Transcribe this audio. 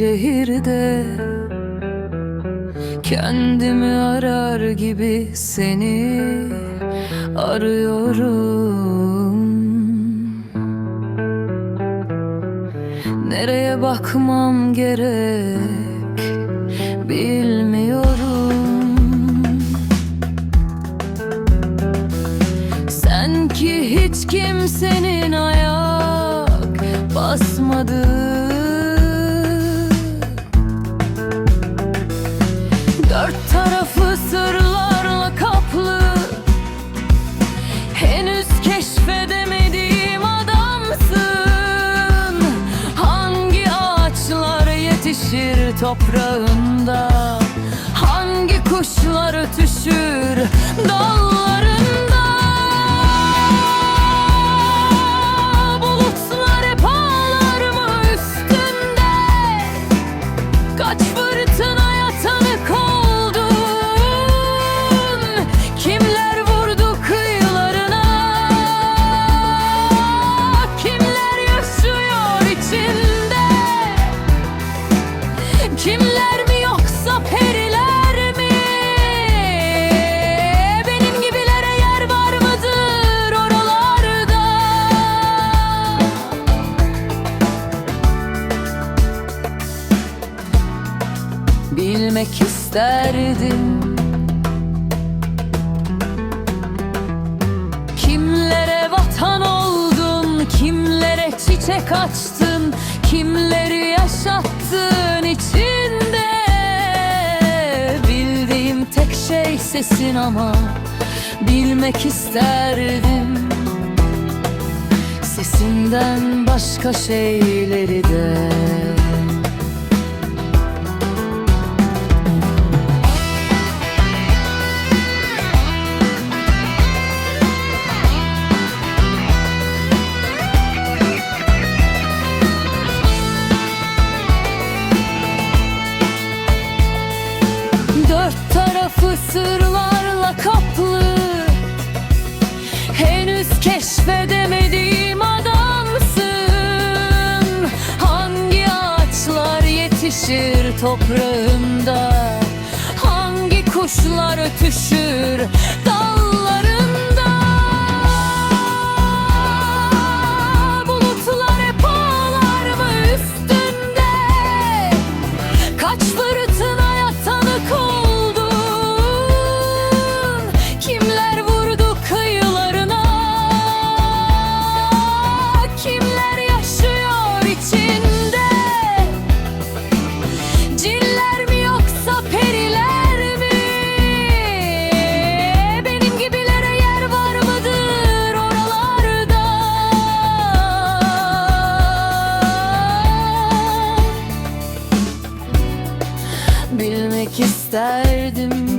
şehirde Kendimi arar gibi seni arıyorum. Nereye bakmam gerek bilmiyorum. Sen ki hiç kimsenin ayak basmadı. Dört tarafı sırlarla kaplı. Henüz keşfedemediğim adamsın. Hangi ağaçlar yetişir toprağında? Hangi kuşlar ötüşür? Dallarında bilmek isterdim. Kimlere vatan oldun, kimlere çiçek açtın Kimleri yaşattın içinde. Bildiğim tek şey sesin ama bilmek isterdim. Sesinden başka şeyleri de sırlarla kaplı. Henüz keşfedemediğim adamsın. Hangi ağaçlar yetişir toprağında Hangi kuşlar ötüşür? Dallarında Bilmek isterdim